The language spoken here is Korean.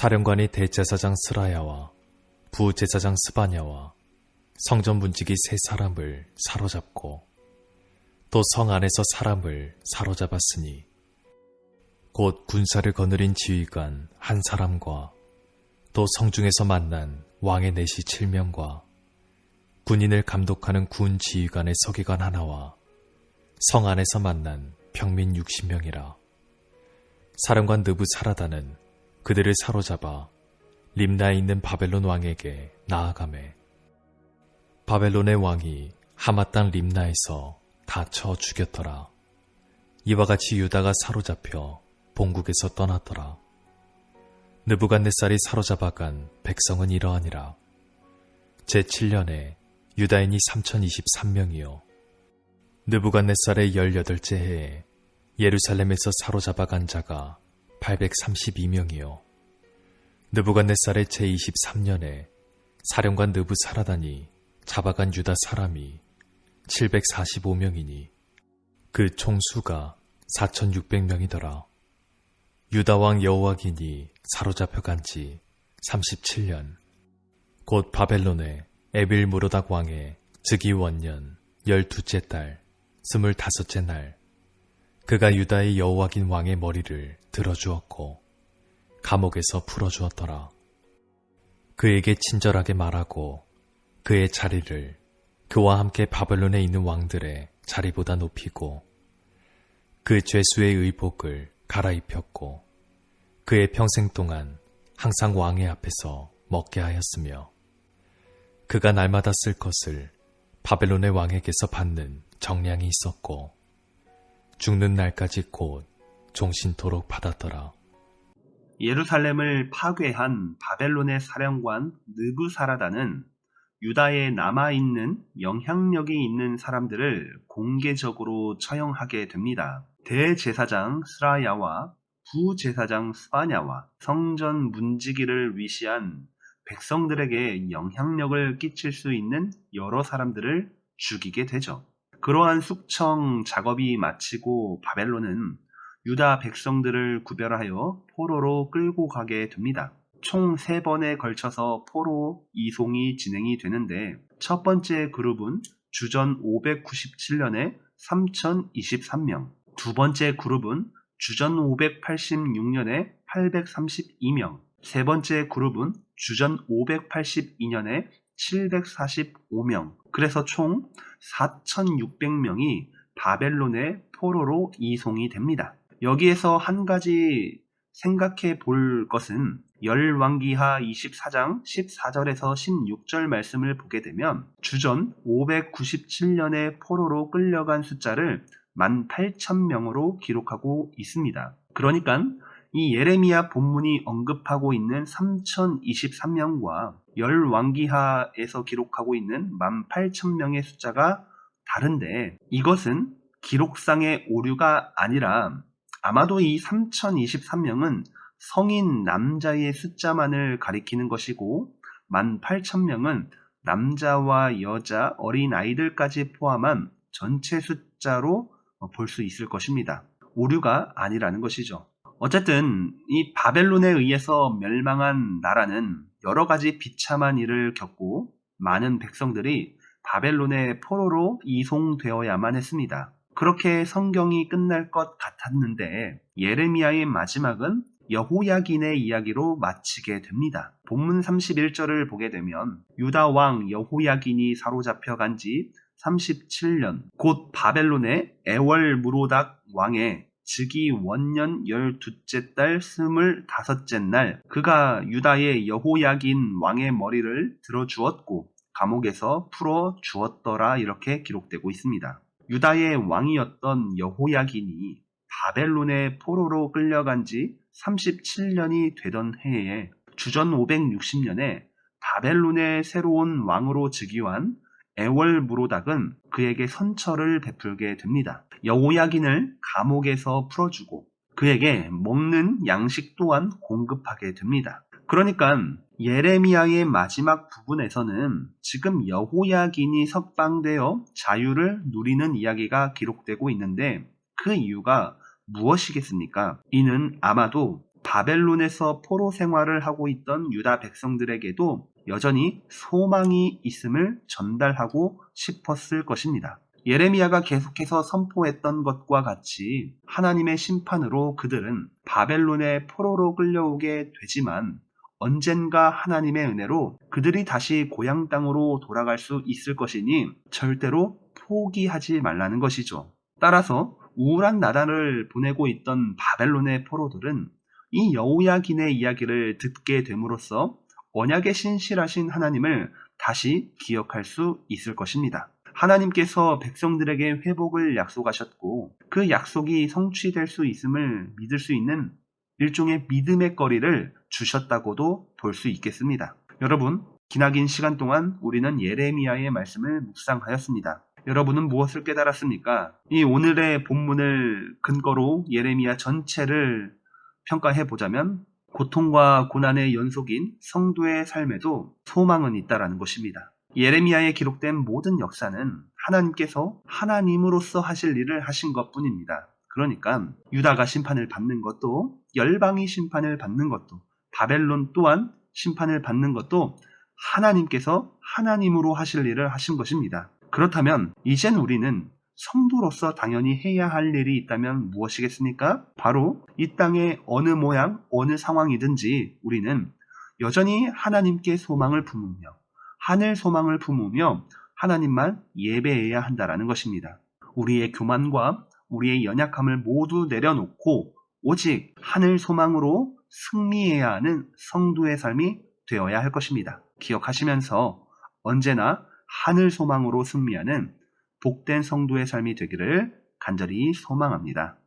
사령관이 대제사장 스라야와 부제사장 스바냐와 성전 문지기 세 사람을 사로잡고 또 성 안에서 사람을 사로잡았으니 곧 군사를 거느린 지휘관 한 사람과 또 성중에서 만난 왕의 내시 7명과 군인을 감독하는 군 지휘관의 서기관 하나와 성 안에서 만난 평민 60명이라. 사령관 느부 사라다는 그들을 사로잡아 림나에 있는 바벨론 왕에게 나아가매 바벨론의 왕이 하마 땅 림나에서 다쳐 죽였더라. 이와 같이 유다가 사로잡혀 본국에서 떠났더라. 느부갓네살이 사로잡아 간 백성은 이러하니라. 제7년에 유다인이 3023명이요. 느부갓네살의 18째 해에 예루살렘에서 사로잡아 간 자가 832명이요. 느부갓네살의 제23년에 사령관 느부사라다니 잡아간 유다 사람이 745명이니 그 총수가 4600명이더라. 유다 왕 여호와긴이 사로잡혀간 지 37년 곧 바벨론의 에빌 무로닥 왕의 즉위 원년 12째 달 25째 날 그가 유다의 여호와긴 왕의 머리를 들어주었고 감옥에서 풀어주었더라. 그에게 친절하게 말하고 그의 자리를 그와 함께 바벨론에 있는 왕들의 자리보다 높이고 그 죄수의 의복을 갈아입혔고 그의 평생 동안 항상 왕의 앞에서 먹게 하였으며 그가 날마다 쓸 것을 바벨론의 왕에게서 받는 정량이 있었고 죽는 날까지 곧 종신토록 받았더라. 예루살렘을 파괴한 바벨론의 사령관 느부사라다는 유다에 남아있는 영향력이 있는 사람들을 공개적으로 처형하게 됩니다. 대제사장 스라야와 부제사장 스바냐와 성전 문지기를 위시한 백성들에게 영향력을 끼칠 수 있는 여러 사람들을 죽이게 되죠. 그러한 숙청 작업이 마치고 바벨론은 유다 백성들을 구별하여 포로로 끌고 가게 됩니다. 총 3번에 걸쳐서 포로 이송이 진행이 되는데 첫 번째 그룹은 주전 597년에 3023명, 두 번째 그룹은 주전 586년에 832명, 세 번째 그룹은 주전 582년에 745명, 그래서 총 4,600명이 바벨론의 포로로 이송이 됩니다. 여기에서 한 가지 생각해 볼 것은 열왕기하 24장 14절에서 16절 말씀을 보게 되면 주전 597년에 포로로 끌려간 숫자를 18,000명으로 기록하고 있습니다. 그러니까 이 예레미야 본문이 언급하고 있는 3023명과 열왕기하에서 기록하고 있는 18,000명의 숫자가 다른데 이것은 기록상의 오류가 아니라 아마도 이 3023명은 성인 남자의 숫자만을 가리키는 것이고 18,000명은 남자와 여자, 어린 아이들까지 포함한 전체 숫자로 볼 수 있을 것입니다. 오류가 아니라는 것이죠. 어쨌든 이 바벨론에 의해서 멸망한 나라는 여러 가지 비참한 일을 겪고 많은 백성들이 바벨론의 포로로 이송되어야만 했습니다. 그렇게 성경이 끝날 것 같았는데 예레미야의 마지막은 여호야긴의 이야기로 마치게 됩니다. 본문 31절을 보게 되면 유다 왕 여호야긴이 사로잡혀 간 지 37년 곧 바벨론의 에월 무로닥 왕의 즉위 원년 12째 달 25째 날 그가 유다의 여호야긴 왕의 머리를 들어 주었고 감옥에서 풀어 주었더라 이렇게 기록되고 있습니다. 유다의 왕이었던 여호야긴이 바벨론의 포로로 끌려간 지 37년이 되던 해에 주전 560년에 바벨론의 새로운 왕으로 즉위한 에월 무로닥은 그에게 선처를 베풀게 됩니다. 여호야긴을 감옥에서 풀어주고 그에게 먹는 양식 또한 공급하게 됩니다. 그러니까 예레미야의 마지막 부분에서는 지금 여호야긴이 석방되어 자유를 누리는 이야기가 기록되고 있는데 그 이유가 무엇이겠습니까? 이는 아마도 바벨론에서 포로 생활을 하고 있던 유다 백성들에게도 여전히 소망이 있음을 전달하고 싶었을 것입니다. 예레미야가 계속해서 선포했던 것과 같이 하나님의 심판으로 그들은 바벨론의 포로로 끌려오게 되지만 언젠가 하나님의 은혜로 그들이 다시 고향 땅으로 돌아갈 수 있을 것이니 절대로 포기하지 말라는 것이죠. 따라서 우울한 나날을 보내고 있던 바벨론의 포로들은 이 여우야긴의 이야기를 듣게 됨으로써 언약의 신실하신 하나님을 다시 기억할 수 있을 것입니다. 하나님께서 백성들에게 회복을 약속하셨고 그 약속이 성취될 수 있음을 믿을 수 있는 일종의 믿음의 거리를 주셨다고도 볼 수 있겠습니다. 여러분, 기나긴 시간 동안 우리는 예레미야의 말씀을 묵상하였습니다. 여러분은 무엇을 깨달았습니까? 이 오늘의 본문을 근거로 예레미야 전체를 평가해 보자면 고통과 고난의 연속인 성도의 삶에도 소망은 있다라는 것입니다. 예레미야에 기록된 모든 역사는 하나님께서 하나님으로서 하실 일을 하신 것 뿐입니다. 그러니까 유다가 심판을 받는 것도 열방이 심판을 받는 것도 바벨론 또한 심판을 받는 것도 하나님께서 하나님으로 하실 일을 하신 것입니다. 그렇다면 이젠 우리는 성도로서 당연히 해야 할 일이 있다면 무엇이겠습니까? 바로 이 땅의 어느 모양, 어느 상황이든지 우리는 여전히 하나님께 소망을 품으며 하늘 소망을 품으며 하나님만 예배해야 한다라는 것입니다. 우리의 교만과 우리의 연약함을 모두 내려놓고 오직 하늘 소망으로 승리해야 하는 성도의 삶이 되어야 할 것입니다. 기억하시면서 언제나 하늘 소망으로 승리하는 복된 성도의 삶이 되기를 간절히 소망합니다.